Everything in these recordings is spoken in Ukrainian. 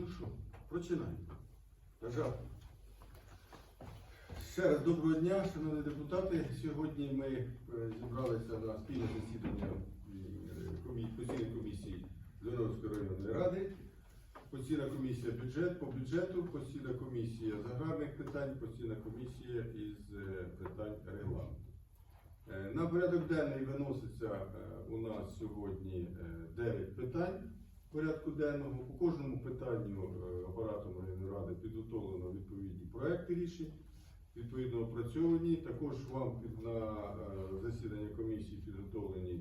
Ну що, починаємо. Нажав. Ще раз доброго дня, шановні депутати. Сьогодні ми е, зібралися на спільне засідання е, постійної комісії Зеленської районної ради. Постійна комісія бюджет по бюджету, постійна комісія з аграрних питань, постійна комісія із е, питань регламенту. На порядок денний виноситься у нас сьогодні 9 питань порядку денного. По кожному питанню е, апаратом районної ради підготовлено відповідні проекти рішень, відповідно опрацьовані. Також вам на е, засідання комісії підготовлені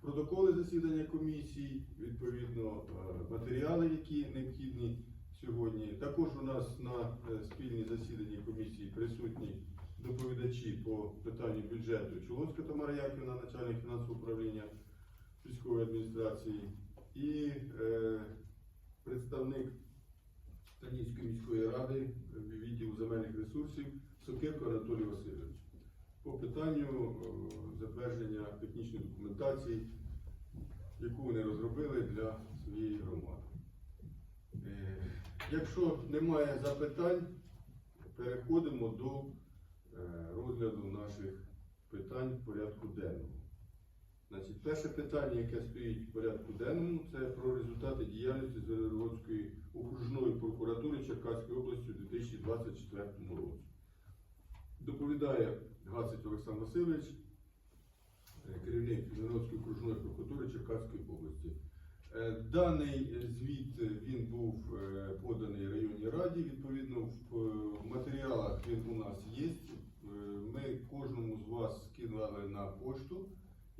протоколи засідання комісії, відповідно е, матеріали, які необхідні сьогодні. Також у нас на спільній засіданні комісії присутні доповідачі по питанню бюджету Чуловська Тамара Яківна, начальник фінансового управління військової адміністрації, і е, представник Станівської міської ради е, відділу земельних ресурсів Сокирко Анатолій Васильович по питанню затвердження технічної документації, яку вони розробили для своєї громади. Е, Якщо немає запитань, переходимо до е, розгляду наших питань порядку денного. Значить, перше питання, яке стоїть в порядку денному, це про результати діяльності Зеленодської окружної прокуратури Черкаської області у 2024 році. Доповідає Гацик Олександр Васильович, е, керівник Зеленодської окружної прокуратури Черкаської області. Е, Даний звіт е, він був поданий районній раді. Відповідно, в матеріалах він у нас є. Ми кожному з вас скидали на пошту.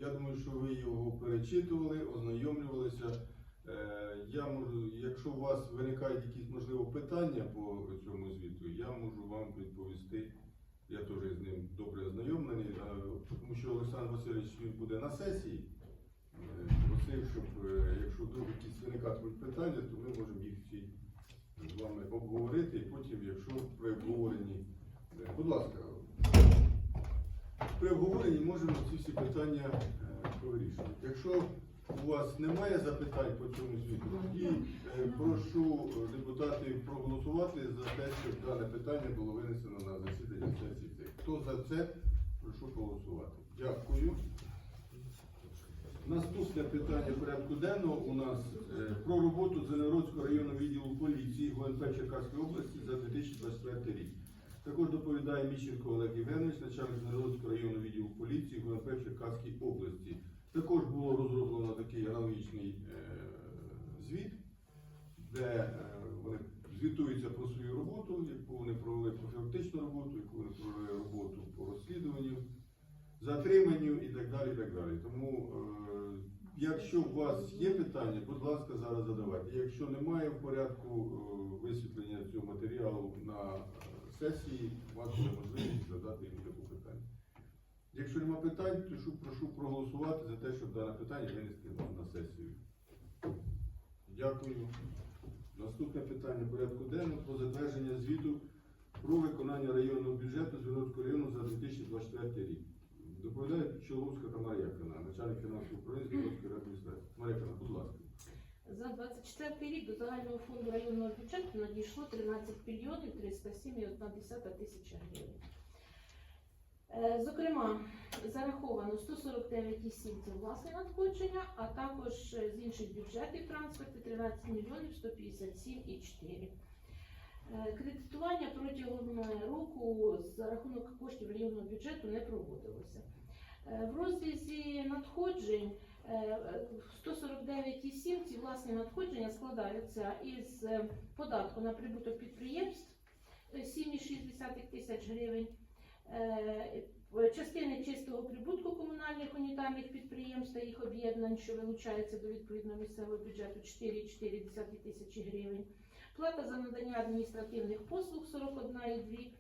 Я думаю, що ви його перечитували, ознайомлювалися. Е, Я можу, якщо у вас виникають якісь можливо питання по цьому звіту, я можу вам відповісти. Я теж з ним добре ознайомлений, тому що Олександр Васильович він буде на сесії. Е, Просив, щоб е, якщо вдруг якісь виникатимуть питання, то ми можемо їх всі з вами обговорити, і потім, якщо при обговоренні, Е, будь ласка, при обговоренні можемо ці всі питання е. Якщо у вас немає запитань по цьому звіту, тоді е, прошу е, депутатів проголосувати за те, щоб дане питання було винесено на засідання сесії. Хто за це, прошу голосувати. Дякую. Наступне питання порядку денного у нас про роботу Зеленодського районного відділу поліції ГУНП Черкаської області за 2024 рік. Також доповідає Міщенко Олег Євгенович, начальник Зеленодського районного відділу поліції ГУНП Черкаській області. Також було розроблено такий аналогічний е, звіт, де е, вони звітуються про свою роботу, яку вони провели профілактичну роботу, яку вони провели роботу по розслідуванню затриманню і так далі. і так далі. Тому, е, якщо у вас є питання, будь ласка, зараз задавайте. Якщо немає в порядку висвітлення цього матеріалу на сесії, у можливість задати їм таке питання. Якщо немає питань, то прошу проголосувати за те, щоб дане питання винести на сесію. Дякую. Наступне питання порядку денного про затвердження звіту про виконання районного бюджету Звінницького району за 2024 рік. Доповідає Чоловська Тамара Яковлевна, начальник фінансового управління Звінницької адміністрації. Марія Яковлевна, будь ласка. За 24 рік до загального фонду районного бюджету надійшло 13 мільйонів 307,1 тисяча гривень. Е, Зокрема, зараховано 149,7 це власне надходження, а також е, з інших бюджетів трансферти 13 мільйонів 157,4. Е, Кредитування протягом року за рахунок коштів районного бюджету не проводилося. В розрізі надходжень 149,7 ці власні надходження складаються із е, податку на прибуток підприємств е, 7,6 тисяч гривень, е, частини чистого прибутку комунальних унітарних підприємств та їх об'єднань, що вилучаються до відповідного місцевого бюджету 4,4 тисячі гривень, плата за надання адміністративних послуг 41,2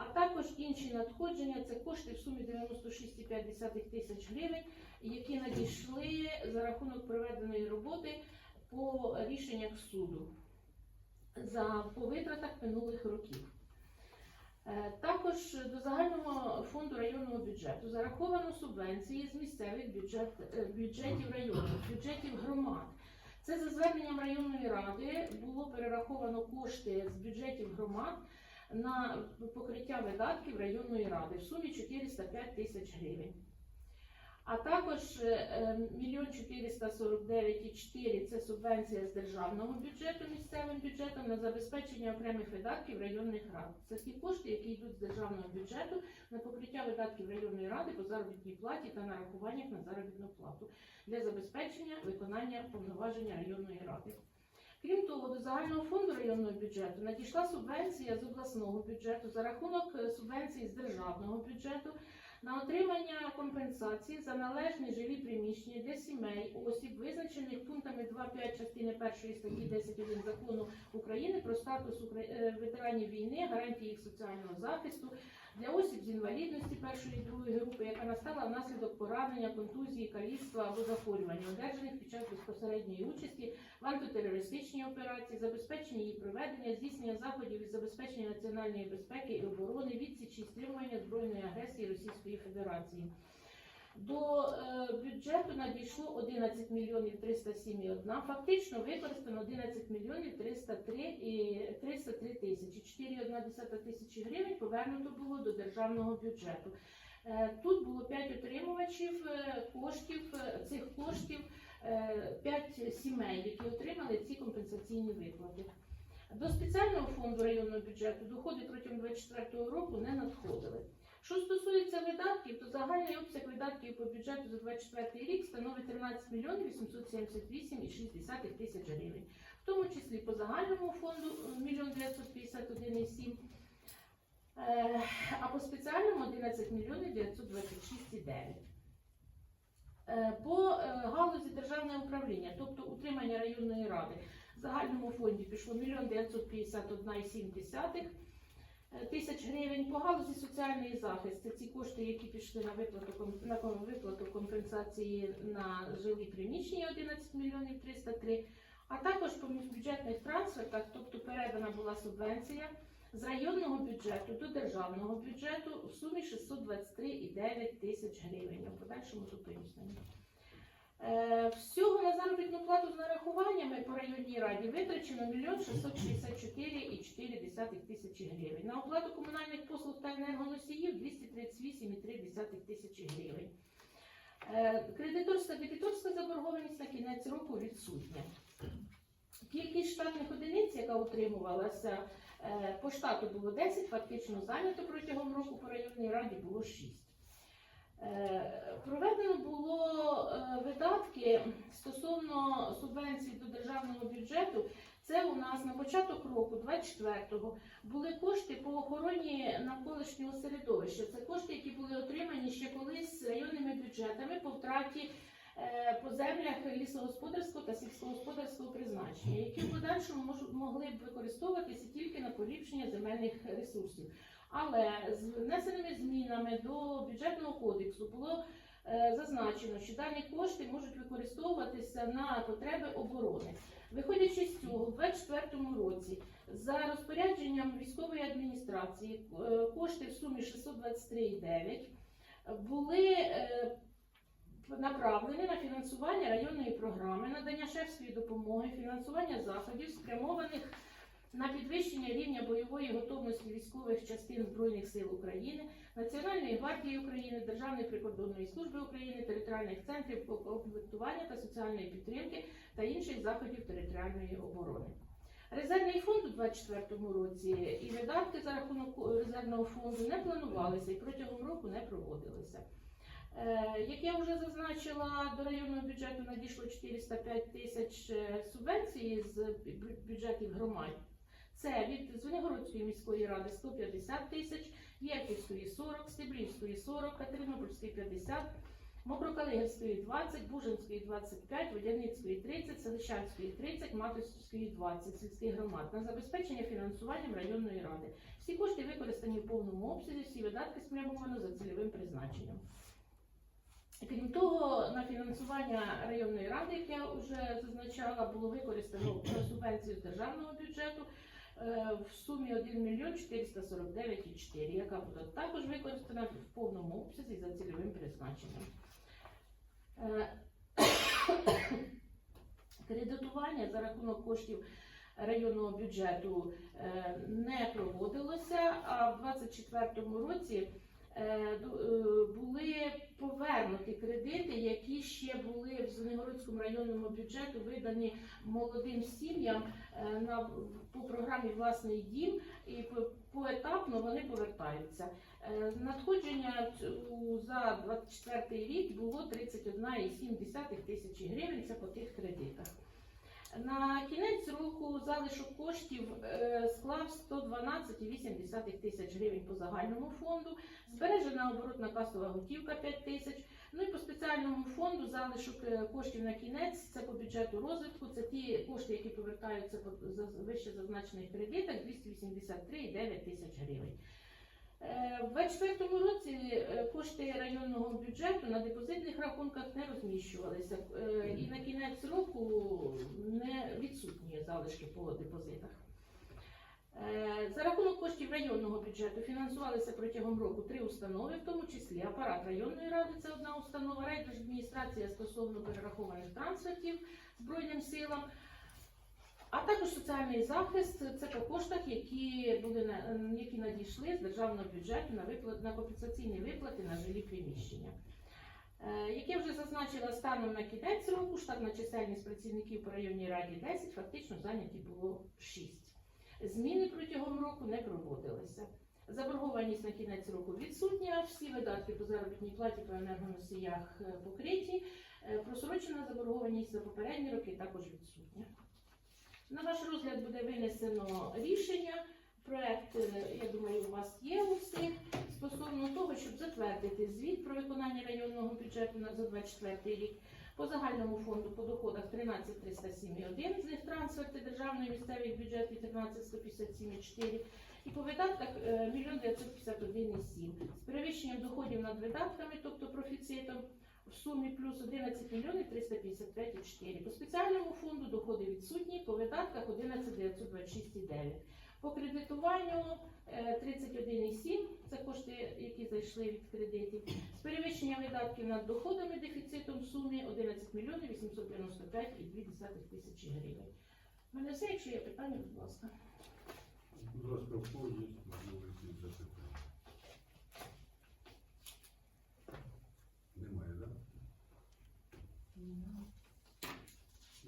а також інші надходження це кошти в сумі 96,5 тисяч гривень, які надійшли за рахунок проведеної роботи по рішеннях суду за по витратах минулих років. Е, Також до загального фонду районного бюджету зараховано субвенції з місцевих бюджет, е, бюджетів районів, бюджетів громад Це за зверненням районної ради було перераховано кошти з бюджетів громад на покриття видатків районної ради в сумі 405 тисяч гривень. А також е, мільйон 449,4 – це субвенція з державного бюджету місцевим бюджетом на забезпечення окремих видатків районних рад. Це ті кошти, які йдуть з державного бюджету на покриття видатків районної ради по заробітній платі та нарахуваннях на заробітну плату для забезпечення виконання повноваження районної ради. Крім того, до загального фонду районного бюджету надійшла субвенція з обласного бюджету за рахунок е, субвенції з державного бюджету на отримання компенсації за належні жилі приміщення для сімей, осіб, визначених пунктами 2.5 частини 1 статті 10.1 закону України про статус е, ветеранів війни, гарантії їх соціального захисту для осіб з інвалідності першої і другої групи, яка настала внаслідок поранення, контузії, каліцтва або захворювання, одержаних під час безпосередньої участі в антитерористичній операції, забезпечення її проведення, здійснення заходів із забезпечення національної безпеки і оборони, відсічі стримування збройної агресії Російської Федерації. До е, бюджету надійшло 11 мільйонів 307,1, фактично використано 11 мільйонів 303 і 303 тисячі. 4,1 тисячі гривень повернуто було до державного бюджету. Е, Тут було 5 отримувачів е, коштів, цих коштів 5 сімей, які отримали ці компенсаційні виплати. До спеціального фонду районного бюджету доходи протягом 2024 року не надходили. Що стосується видатків, то загальний обсяг видатків по бюджету за 2024 рік становить 13 мільйонів 878,6 тисяч гривень, в тому числі по загальному фонду 1 951,7 Е, а по спеціальному 11 мільйонів 926,9. Е, По е, галузі державне управління, тобто утримання районної ради, в загальному фонді пішло 1 951,7 е, тисяч гривень. По галузі соціальний захист, це ці кошти, які пішли на виплату, на виплату компенсації на жилі приміщення 11 мільйонів 303, а також по міжбюджетних трансфертах, тобто передана була субвенція з районного бюджету до державного бюджету в сумі 623,9 тисяч гривень. В подальшому зупинюсь на. Е, Всього на заробітну плату з нарахуваннями по районній раді витрачено 1 664,4 тисячі гривень. На оплату комунальних послуг та енергоносіїв 238,3 тисячі гривень. Е, Кредиторська дебіторська заборгованість на кінець року відсутня. Кількість штатних одиниць, яка утримувалася Е, По штату було 10, фактично зайнято протягом року по районній раді було 6. Е, Проведено було е, видатки стосовно субвенцій до державного бюджету. Це у нас на початок року, 24-го, були кошти по охороні навколишнього середовища. Це кошти, які були отримані ще колись районними бюджетами по втраті е, по землях лісогосподарського та сільськогосподарського призначення, які в подальшому могли б використовуватися тільки на поліпшення земельних ресурсів. Але з внесеними змінами до бюджетного кодексу було е, зазначено, що дані кошти можуть використовуватися на потреби оборони. Виходячи з цього, в 2024 році за розпорядженням військової адміністрації е, кошти в сумі 623,9 були е, направлені на фінансування районної програми, надання шефської допомоги, фінансування заходів, спрямованих на підвищення рівня бойової готовності військових частин Збройних сил України, Національної гвардії України, Державної прикордонної служби України, територіальних центрів комплектування та соціальної підтримки та інших заходів територіальної оборони. Резервний фонд у 2024 році і видатки за рахунок резервного фонду не планувалися і протягом року не проводилися. Е, Як я вже зазначила, до районного бюджету надійшло 405 тисяч е, субвенцій з бюджетів громад. Це від Звенигородської міської ради 150 тисяч, Єрківської 40, Стеблівської 40, Катеринопольської 50, Мокрокалигівської 20, Бужинської 25, Водяницької 30, Селищанської 30, Матусівської 20 сільських громад на забезпечення фінансуванням районної ради. Всі кошти використані в повному обсязі, всі видатки спрямовано за цільовим призначенням. Крім того, на фінансування районної ради, як я вже зазначала, було використано субвенцію з державного бюджету в сумі 1 мільйон 449,4, яка буде також використана в повному обсязі за цільовим призначенням. Е, Кредитування за рахунок коштів районного бюджету е, не проводилося, а в 2024 році е, е, були повернуті кредити, які ще були в Звенигородському районному бюджету видані молодим сім'ям е, на по програмі Власний дім і по- поетапно вони повертаються. Е, Надходження за 24 рік було 31,7 тисячі гривень. Це по тих кредитах. На кінець року залишок коштів е, склав 112,8 тисяч гривень по загальному фонду. Збережена оборотна касова готівка 5 тисяч. Ну і по спеціальному фонду залишок е, коштів на кінець це по бюджету розвитку. Це ті кошти, які повертаються по вище зазначених кредитах 283,9 тисяч гривень. Е, В 2024 році кошти районного бюджету на депозитних рахунках не розміщувалися. І не відсутні залишки по депозитах. Е, За рахунок коштів районного бюджету фінансувалися протягом року три установи, в тому числі апарат районної ради, це одна установа, райдержадміністрація стосовно перерахованих трансфертів Збройним силам, а також соціальний захист це по коштах, які були які надійшли з державного бюджету на виплат на компенсаційні виплати на жилі приміщення. Е, Як я вже зазначила, станом на кінець року штатна чисельність працівників по районній раді 10, фактично зайняті було 6. Зміни протягом року не проводилися. Заборгованість на кінець року відсутня, всі видатки по заробітній платі по енергоносіях е, покриті. Е, Просрочена заборгованість за попередні роки також відсутня. На ваш розгляд буде винесено рішення. Проект, я думаю, у вас є у всіх стосовно того, щоб затвердити звіт про виконання районного бюджету на за 24 рік. По загальному фонду по доходах 13 307,1, з них трансферти державної місцевих бюджетів 13 157,4 і по видатках е, 1 951,7. З перевищенням доходів над видатками, тобто профіцитом, в сумі плюс 11 мільйонів 355,4. По спеціальному фонду доходи відсутні, по видатках 11 926,9. По кредитуванню е, 31,7 це кошти, які зайшли від кредитів. З перевищення видатків над доходами дефіцитом сумі 11 мільйонів 895,2 тисячі гривень. У мене все, якщо є питання, будь ласка. Будь ласка, в кого запитання? Немає, так?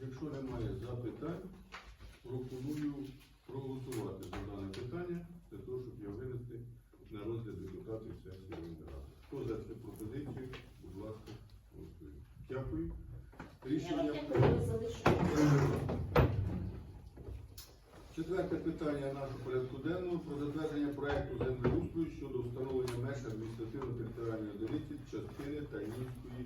Якщо немає запитань, пропоную проголосувати за дане питання для того, щоб його винести на розгляд депутатів сесії Верховної Ради. Хто за цю пропозицію, будь ласка, голосуємо. Дякую. Рішення. Четверте питання нашого порядку денного про затвердження проекту землеустрою щодо встановлення меж адміністративно-територіальної одиниці частини Тайнівської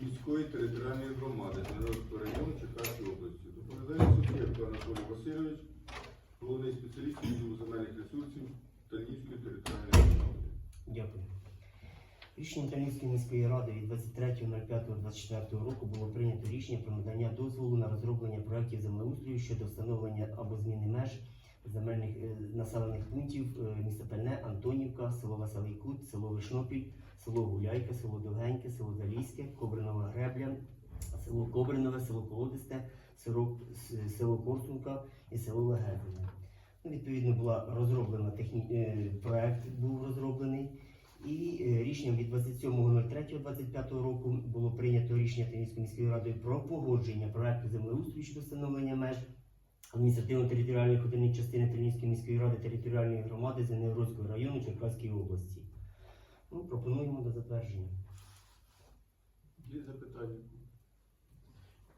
міської територіальної громади Жмеринського району Черкаської області. Доповідає суб'єкту Анатолій Васильович, головний спеціаліст відділу земельних ресурсів Тайнівської територіальної громади. Дякую. Рішенням Талінської міської ради від 23.05.24 року було прийнято рішення про надання дозволу на розроблення проєктів землеустрою щодо встановлення або зміни меж земельних е, населених пунктів е, міста Тальне, Антонівка, село Веселий Кут, село Вишнопіль, село Гуляйка, село Довгеньке, село Залізьке, Кобринова Гребля, село Кобринове, село Колодисте, село, Корсунка і село Легезине. Ну, Відповідно, була розроблена техні... е, проект був розроблений. І е, рішенням від 27.03.25 року було прийнято рішення Тернівської міської ради про погодження проекту землеустрою щодо встановлення меж адміністративно-територіальної одиниць частини Тернівської міської ради територіальної громади Зеневродського району Черкаської області. Ну, пропонуємо до затвердження. Є запитання?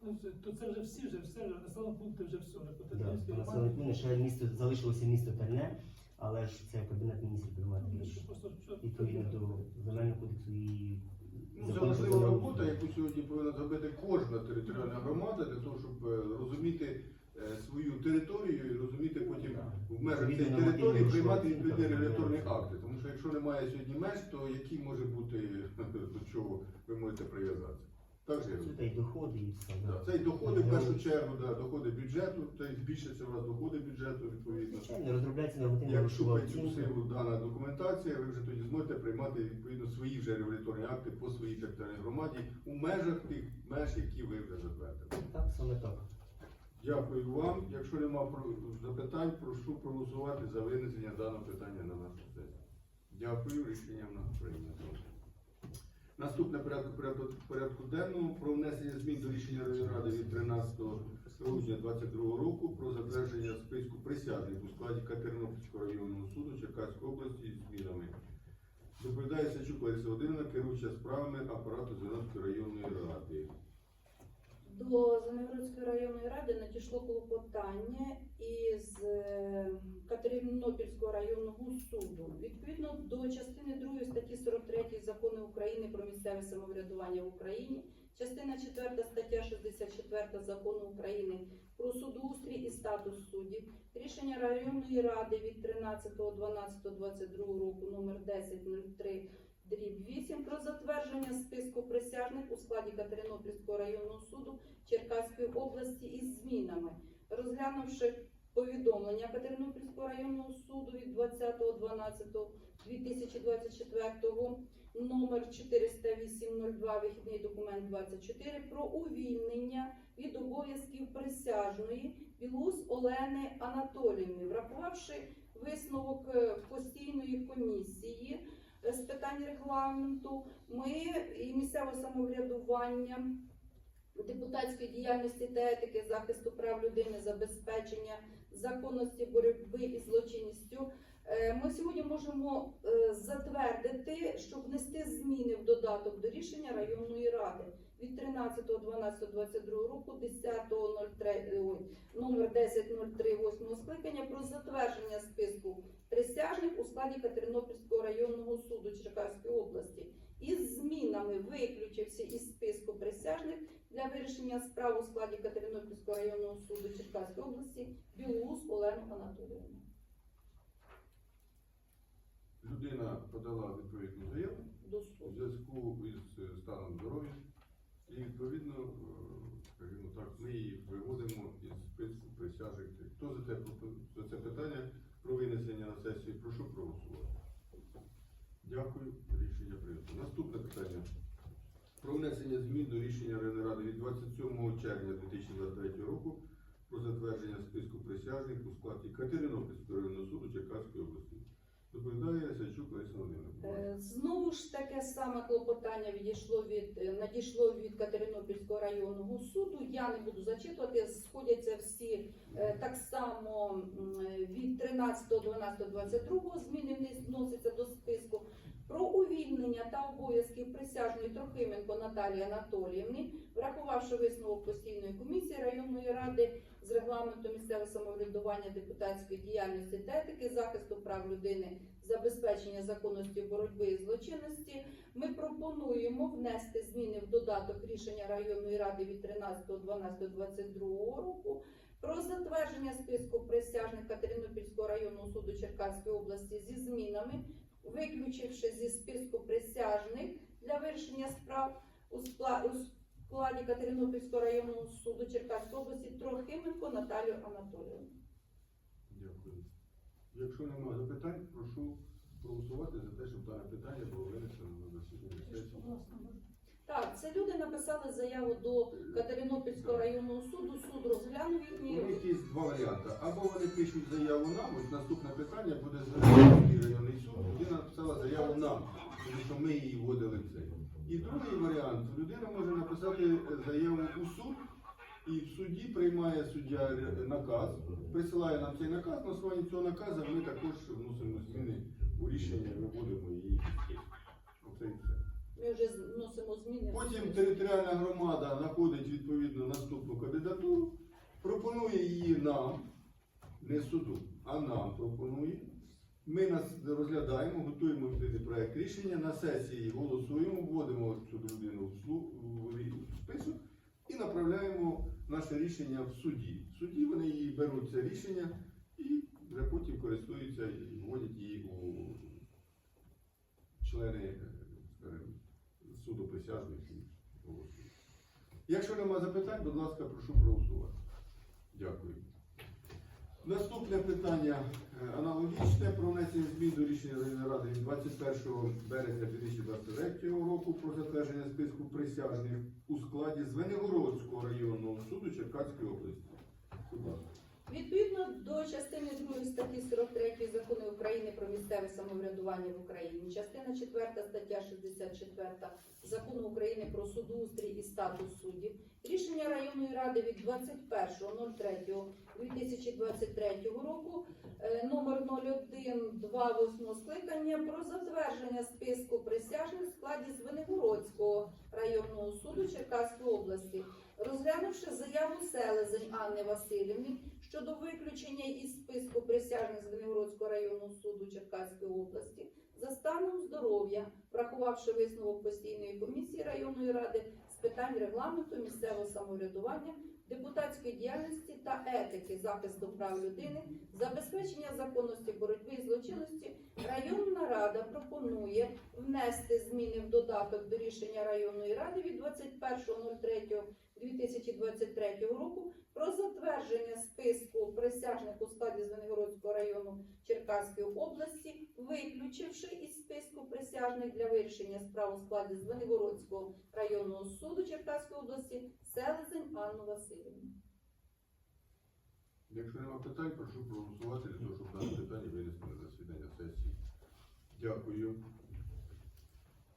Ну, То це вже всі, вже все, вже населені пункти вже все. вже по Да, населений пункт, ще місто залишилося місто Тальне, але ж це кабінет міністрів приймає Ну, Відповідно до земельного кодексу і Ну, Це важлива робота, яку сьогодні повинна зробити кожна територіальна громада для того, щоб е, розуміти е, свою територію і розуміти потім в межах цієї території приймати відповідні регуляторні акти. Тому що якщо немає сьогодні меж, то які може бути до чого ви можете прив'язатися? Так же Це та й доходи, і все. Да. Це і доходи в першу чергу, да, доходи бюджету, то й збільшиться у вас доходи бюджету відповідно. Звичайно, розробляється нормативна Як грошова оцінка. силу дана документація, ви вже тоді зможете приймати відповідно свої вже регуляторні акти по своїй територіальній громаді у межах тих меж, які ви вже затвердили. Так, саме так. Дякую вам. Якщо нема про- запитань, прошу проголосувати за винесення даного питання на нашу сесію. Дякую, рішення в нас прийнято. Наступне порядку, порядку, порядку денному про внесення змін до рішення ради від 13 грудня 2022 року про затвердження списку присяжних у складі Катеринопільського районного суду Черкаської області з змінами. Доповідає Сачук Лариса Володимирівна, керуюча справами апарату Зеленської районної ради. До Зеленоградської районної ради надійшло клопотання із е, Катеринопільського районного суду. Відповідно до частини 2 статті 43 Закону України про місцеве самоврядування в Україні, частина 4 стаття 64 Закону України про судоустрій і статус суддів, рішення районної ради від 13.12.22 року номер 1003 дріб 8 про затвердження списку присяжних у складі Катеринопільського районного суду Черкаської області із змінами, розглянувши повідомлення Катеринопільського районного суду від 20.12.2024 номер 40802 вихідний документ 24 про увільнення від обов'язків присяжної Білус Олени Анатоліївни, врахувавши висновок е, постійної комісії е, з питань регламенту, ми і місцевого самоврядування, депутатської діяльності та етики, захисту прав людини, забезпечення законності боротьби із злочинністю. Е, Ми сьогодні можемо е, затвердити, щоб внести зміни в додаток до рішення районної ради від 13.12.22 року 10.03 ой, номер 10.03 8 скликання про затвердження списку присяжних у складі Катеринопільського районного суду Черкаської області із змінами виключився із списку присяжних для вирішення справ у складі Катеринопільського районного суду Черкаської області Білоус Олену Анатоліївну. Людина подала відповідну заяву До у зв'язку із е, станом здоров'я. І відповідно, е, скажімо так, ми її виводимо із списку присяжних. Хто за це, за це питання про винесення на сесію? Прошу проголосувати. Дякую. Наступне питання. Про внесення змін до рішення ради від 27 червня 2023 року про затвердження списку присяжних у складі Катеринопільського районного суду Черкаської області. Доповідає Сачук Лариса. Е, Знову ж таке саме клопотання відійшло від е, надійшло від Катеринопільського районного суду. Я не буду зачитувати. Сходяться всі е, так само від 13.12.22 зміни вносяться до списку. Про увільнення та обов'язків присяжної Трохименко Наталії Анатоліївни, врахувавши висновок постійної комісії районної ради з регламенту місцевого самоврядування депутатської діяльності та етики, захисту прав людини забезпечення законності боротьби і злочинності, ми пропонуємо внести зміни в додаток рішення районної ради від 13.12.22 року про затвердження списку присяжних Катеринопільського районного суду Черкаської області зі змінами, виключивши зі списку присяжних для вирішення справ у скла- у складі Катеринопільського районного суду Черкаської області Трохименко Наталію Анатолійовну. Дякую. Якщо немає запитань, прошу голосувати за те, щоб дане питання було винесено на засідання сесії. Так, це люди написали заяву до Катеринопільського районного суду. Суд розглянув У них є два варіанти. Або вони пишуть заяву нам, ось наступне питання буде звернути районний суд. Людина написала заяву нам, тому що ми її вводили в цей. І другий варіант, людина може написати заяву у суд, і в суді приймає суддя наказ, присилає нам цей наказ. На основанні цього наказу ми також вносимо зміни у рішення, виводимо її. Оце і все. Ми вже вносимо зміни. Потім територіальна громада знаходить відповідно наступну кандидатуру, пропонує її нам, не суду, а нам пропонує. Ми нас розглядаємо, готуємо відповідний проект рішення, на сесії голосуємо, вводимо цю людину в список і направляємо наше рішення в суді. В суді вони її беруть це рішення і вже потім користуються і вводять її у члени е, скажімо, суду присяжних і голосують. Якщо нема запитань, будь ласка, прошу проголосувати. Дякую. Наступне питання е, аналогічне про внесення змін до рішення районної ради від 21 березня 2023 року про затвердження списку присяжних у складі Звенигородського районного суду Черкаської області. Будь ласка. Відповідно до частини 2 статті 43 закону України про місцеве самоврядування в Україні, частина 4 стаття 64 закону України про судоустрій і статус суддів, рішення районної ради від 21.03.2023 року е, номер 0128 скликання про затвердження списку присяжних в складі Звенигородського районного суду Черкаської області, розглянувши заяву селезень Анни Васильівни щодо виключення із списку присяжних Звенигородського районного суду Черкаської області за станом здоров'я, врахувавши висновок постійної комісії районної ради з питань регламенту, місцевого самоврядування, депутатської діяльності та етики захисту прав людини, забезпечення законності боротьби з злочинності, районна рада пропонує внести зміни в додаток до рішення районної ради від 21.03.2023 року про затвердження списку присяжних у складі Звенигородського району Черкаської області, виключивши із списку присяжних для вирішення справ у складі Звенигородського районного суду Черкаської області селезень Анну Васильівну. Якщо нема питань, прошу проголосувати для того, щоб дане питання винести на засідання сесії. Дякую.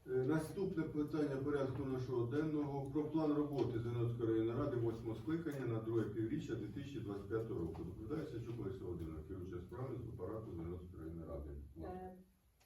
Е, Наступне питання порядку нашого денного про план роботи Зеленської районної ради 8 скликання на друге півріччя 2025 року. Доповідає Сячук Лариса Володимирівна, керуюча справи з апарату Зеленської районної ради. Е,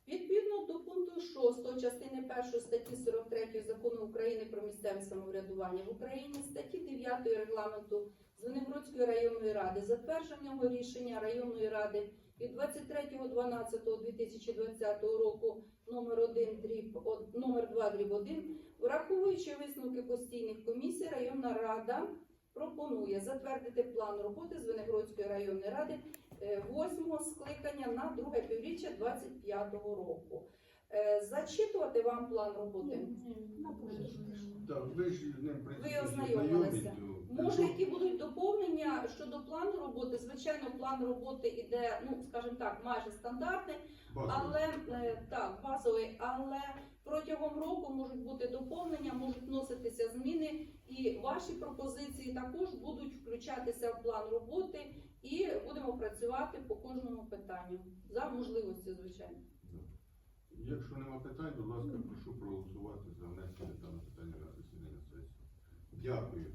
Відповідно до пункту 6 частини 1 статті 43 закону України про місцеве самоврядування в Україні, статті 9 регламенту Звенигородської районної ради, затвердженого рішення районної ради від 23.12.2020 року номер 1 дріб номер 2 дріб 1, враховуючи висновки постійних комісій, районна рада пропонує затвердити план роботи Звенигородської районної ради е, восьмого скликання на друге півріччя 25-го року. Е, Зачитувати вам план роботи. Так, ви ж з ним Ви ознайомилися. Може, які будуть доповнення щодо плану роботи? Звичайно, план роботи іде, ну скажімо так, майже стандартний, Базовий. але е, так, базовий, але протягом року можуть бути доповнення, можуть вноситися зміни, і ваші пропозиції також будуть включатися в план роботи, і будемо працювати по кожному питанню за можливості, звичайно. Якщо нема питань, будь ласка, прошу проголосувати за внесення даного питання на засідання сесії. Дякую.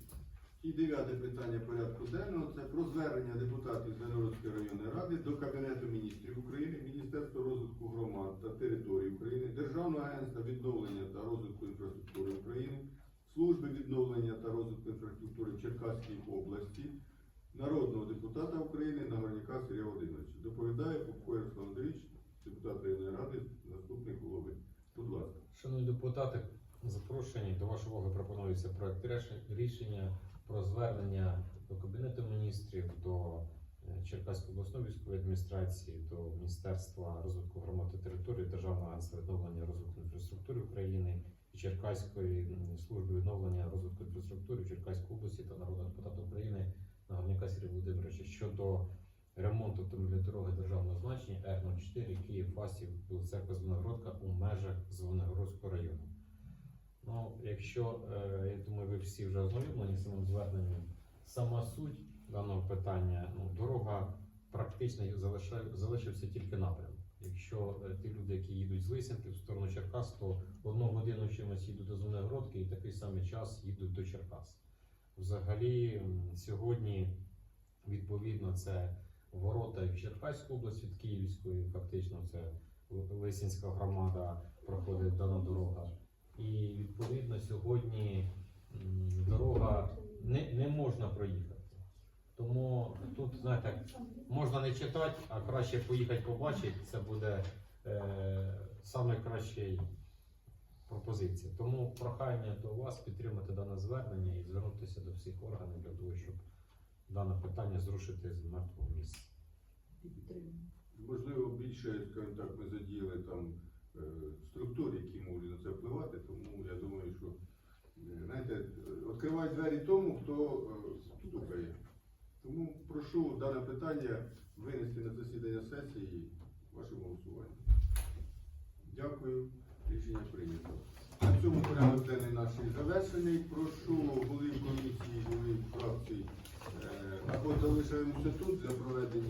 І дев'яте питання порядку денного це про звернення депутатів Зеленодської районної ради до Кабінету міністрів України, Міністерства розвитку громад та територій України, Державного агентства відновлення та розвитку інфраструктури України, Служби відновлення та розвитку інфраструктури Черкаської області, народного депутата України Нагорняка Сергія Володимировича. Доповідає Попко Ярослав Андрійович, депутат районної ради, заступник голови. Будь ласка. Шановні депутати, запрошені до вашої уваги пропонується проект рішення про звернення до Кабінету міністрів, до е, Черкаської обласної військової адміністрації, до Міністерства розвитку громад та територій, Державного агентства відновлення розвитку інфраструктури України і Черкаської служби відновлення розвитку інфраструктури в Черкаській області та народного депутата України Нагорняка Сергія Володимировича щодо ремонту автомобільної дороги державного значення Р-04 Київ Фастів Білоцерква Звенигородка у межах Звенигородського району. Ну, якщо е, я думаю, ви всі вже ознайомлені самим зверненням, сама суть даного питання, ну, дорога практично залишився тільки напрям. Якщо е, ті люди, які їдуть з Лисянки в сторону Черкас, то одну годину чимось їдуть до Звенигородки і такий самий час їдуть до Черкас. Взагалі, сьогодні, відповідно, це ворота в Черкаську область від Київської, фактично це Л- Лисинська громада проходить дана дорога. І відповідно сьогодні дорога не, не можна проїхати. Тому тут, знаєте, можна не читати, а краще поїхати побачити. Це буде е, саме краща пропозиція. Тому прохання до вас підтримати дане звернення і звернутися до всіх органів для того, щоб дане питання зрушити з мертвого місця. Можливо, більше, скажімо так, ми задіяли там е, структур, які можуть на це впливати, тому я думаю, що е, знаєте, відкривають двері тому, хто е, стукає. Тому прошу дане питання винести на засідання сесії вашим голосуванням. Дякую. Рішення прийнято. На цьому порядок денний наш завершений. Прошу голів комісії, голів фракцій, е, або залишаємося тут для проведення.